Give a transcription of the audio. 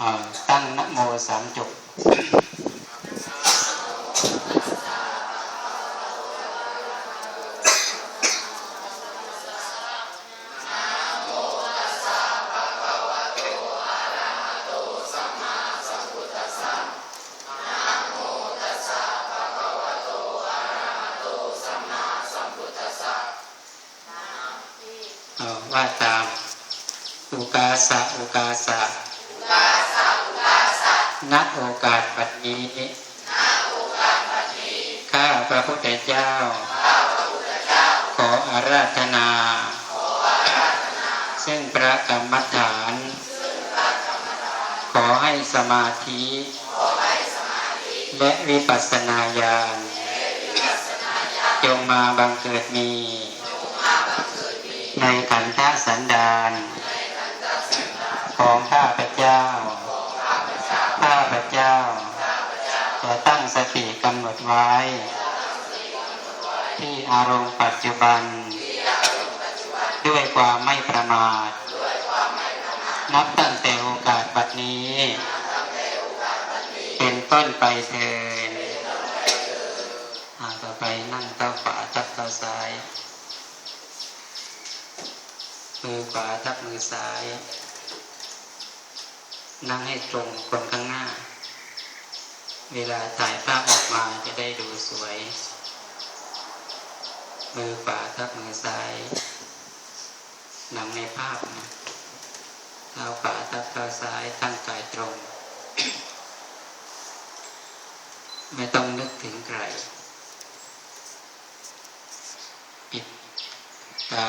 ตั้งนโมสามจบเอาว่าตาม อุกาสะอุกาสะ ณโอกาสปัจนี้ข้าพระพุทธเจ้า ขออาราธนา ซึ่งพระกรรมฐาน ขอให้สมาธิ และวิปัสสนาญาณจงมาบังเกิดมี ในขันธสันดาน จะตั้งสติกำหนดไว้ ที่อารมณ์ปัจจุบัน ด้วยความไม่ประมาท นับตั้งแต่โอกาสบัดนี้ เป็นต้นไปเถินอ่าต่อไปนั่งเท้าขวาทับเท้าซ้าย มือขวาทับมือซ้าย นั่งให้ตรงคนข้างหน้า เวลาถ่ายภาพออกมาจะได้ดูสวย มือขวาทับมือซ้ายหนังในภาพเท้าขวาทับเท้าซ้ายตั้งกายตรง ไม่ต้องนึกถึงใครปิดตา